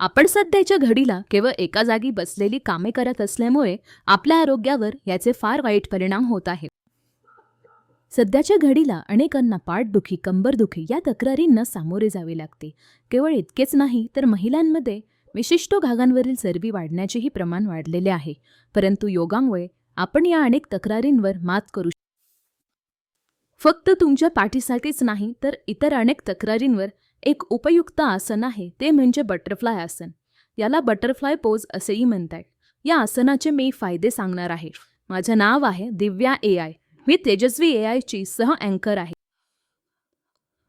आपण सध्याच्या घडीला केवळ एका जागी बसलेली कामे करत असल्यामुळे आपल्या आरोग्यावर याचे फार वाईट परिणाम होत आहेत. सध्याच्या घडीला अनेकांना पाठदुखी कंबरदुखी या तक्रारींना सामोरे जावे लागते. केवळ इतकेच नाही तर महिलांमध्ये विशिष्ट भागांवरील चरबी वाढण्याचेही प्रमाण वाढलेले आहे. परंतु योगामुळे आपण या अनेक तक्रारींवर मात करू शकतो. फक्त तुमच्या पाठीसाठीच नाही तर इतर अनेक तक्रारींवर एक उपयुक्त आसन आहे ते म्हणजे बटरफ्लाय आसन. याला बटरफ्लाय पोज असेही म्हणतात. या आसनाचे मी फायदे सांगणार आहे. माझं नाव आहे दिव्या ए आय मी तेजस्वी ए आयची सह अँकर आहे.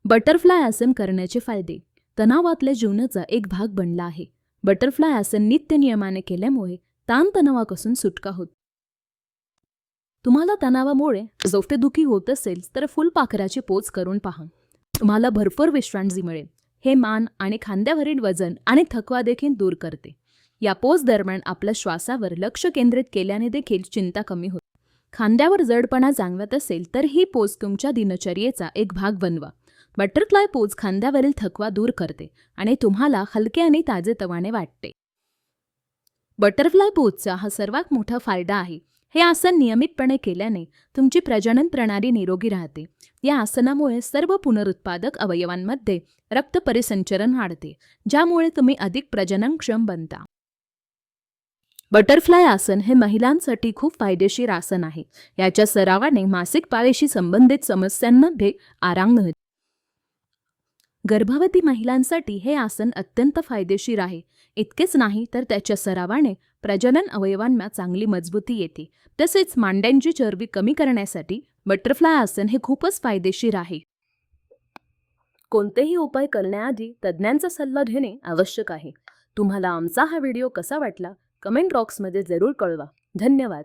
बटरफ्लाय आसन करण्याचे फायदे. तणावातल्या जीवनाचा एक भाग बनला आहे. बटरफ्लाय आसन नित्य नियमाने केल्यामुळे ताणतणावापासून सुटका होत. तुम्हाला तणावामुळे जोफतेदुखी होत असेल तर फुलपाखराची पोच करून पहा. तुम्हाला भरपूर विश्रांती मिळेल. हे मान आणि खांद्यावरील वजन आणि थकवा देखील दूर करते. या पोज दरम्यान आपल्या श्वासावर लक्ष केंद्रित केल्याने देखील चिंता कमी होते. खांद्यावर जडपणा जाणवत असेल तर ही पोज तुमच्या दिनचर्येचा एक भाग बनवा. बटरफ्लाय पोज खांद्यावरील थकवा दूर करते आणि तुम्हाला हलके आणि ताजेतवाने वाटते. बटरफ्लाय पोजचा हा सर्वात मोठा फायदा आहे. हे आसन नियमितपणे केल्याने तुमची प्रजनन प्रणाली निरोगी राहते. या आसनामुळे सर्व पुनरुत्पादक अवयवांमध्ये रक्त परिसंचरण वाढते ज्यामुळे तुम्ही अधिक प्रजननक्षम बनता. बटरफ्लाय आसन हे महिलांसाठी खूप फायदेशीर आसन आहे. याच्या सरावाने मासिक पाळीशी संबंधित समस्यांमध्ये आराम मिळतो गर्भवती महिलांसाठी हे आसन अत्यंत फायदेशीर आहे. इतकेच नाही तर त्याच्या सरावाने प्रजनन अवयवांना चांगली मजबूती येते. तसेच मांड्यांची चरबी कमी करण्यासाठी बटरफ्लाय आसन हे खूपच फायदेशीर आहे. कोणतेही उपाय करण्याआधी तज्ज्ञांचा सल्ला घेणे आवश्यक आहे. तुम्हाला आमचा हा व्हिडिओ कसा वाटला? कमेंट बॉक्समध्ये जरूर कळवा. धन्यवाद.